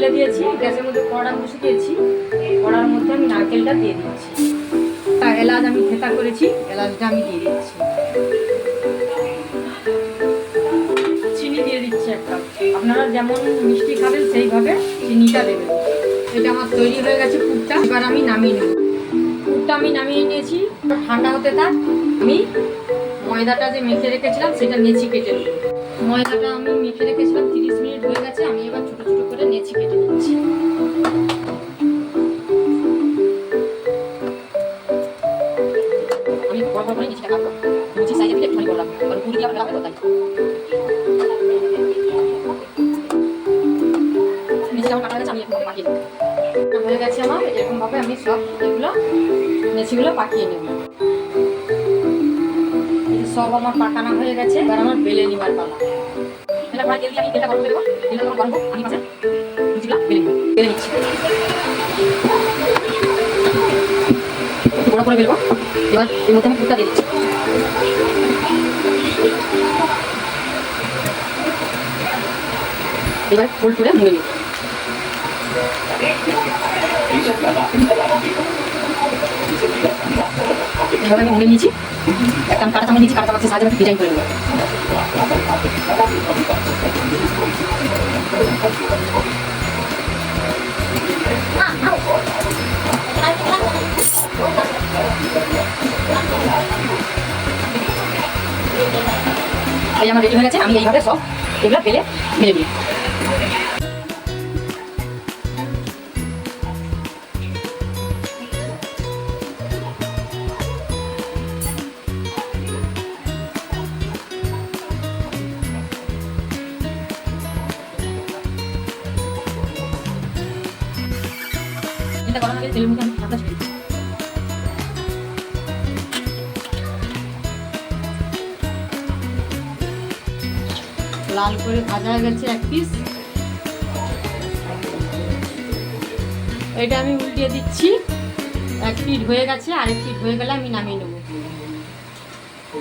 জ্বেলে দিয়েছি, গ্যাসের মধ্যে কড়া বসে দিয়েছি, কড়ার মধ্যে আমি নারকেলটা দিয়ে দিচ্ছি তা এলাচ আমি থেতা করেছি, এলাচটা আমি দিয়ে দিচ্ছি। চিনি দিয়ে দিচ্ছি একটা। আপনারা যেমন মিষ্টি খাবেন, সেইভাবে চিনিটা দেবেন। এটা আমার তৈরি হয়ে গেছে পুরটা। এবার আমি নামিয়ে নেব। পুরটা আমি নামিয়ে নিয়েছি। ঠান্ডা হতে থাক, আমি ময়দাটা যে মেখে রেখেছিলাম, সেটা নেচি কেটে নেব। ময়দাটা আমি মেখে রেখেছিলাম, তিরিশ মিনিট হয়ে গেছে, আমি এবার আমি বড় বড় করে নেচিটা কাটবো লুচি সাইজে দিলে একটুখানি বড় রাখব কারণ পুরি আমরা রাখব তাই নিচে আমার আমি এরকম নেব হয়ে গেছে আমার, এরকমভাবে আমি সব এগুলো নেচিগুলো পাকিয়ে নেব। সব আমার পাকানো হয়ে গেছে বেলে নিবার পালা। এটা প্রায় তেল করে বেলে বেলে নিচ্ছি। বড় করে বেলবো এবার এর মধ্যে আমি দিয়ে দিচ্ছি এবার ফুল করে মুড়ে নিই। এভাবে আমি মুড়ে নিয়েছি। একটা কাটা চামচ নিয়েছি, কাটা চামচের সাহায্যে ডিজাইন করে নেব। এই আমার রেডি হয়ে গেছে, আমি এইভাবে সব এগুলো এটা গরম আগে তেলের মধ্যে আমি লাল করে ভাজা হয়ে গেছে এক পিস এটা আমি উল্টিয়ে দিচ্ছি। এক পিঠ হয়ে গেছে, আরেক পিট হয়ে গেলে আমি নামিয়ে নেব।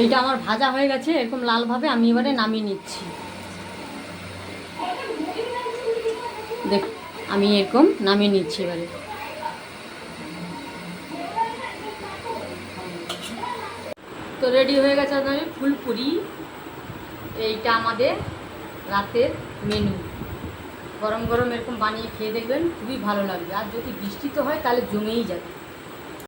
এইটা আমার ভাজা হয়ে গেছে, এরকম লালভাবে আমি এবারে নামিয়ে নিচ্ছি। দেখ, আমি এরকম নামিয়ে নিচ্ছি এবারে। তো রেডি হয়ে গেছে আপনাদের ফুলপুরি। এইটা আমাদের রাতের মেনু গরম গরম এরকম বানিয়ে খেয়ে দেখবেন খুবই ভালো লাগবে। আর যদি বৃষ্টি তো হয়, তাহলে জমেই যাবে।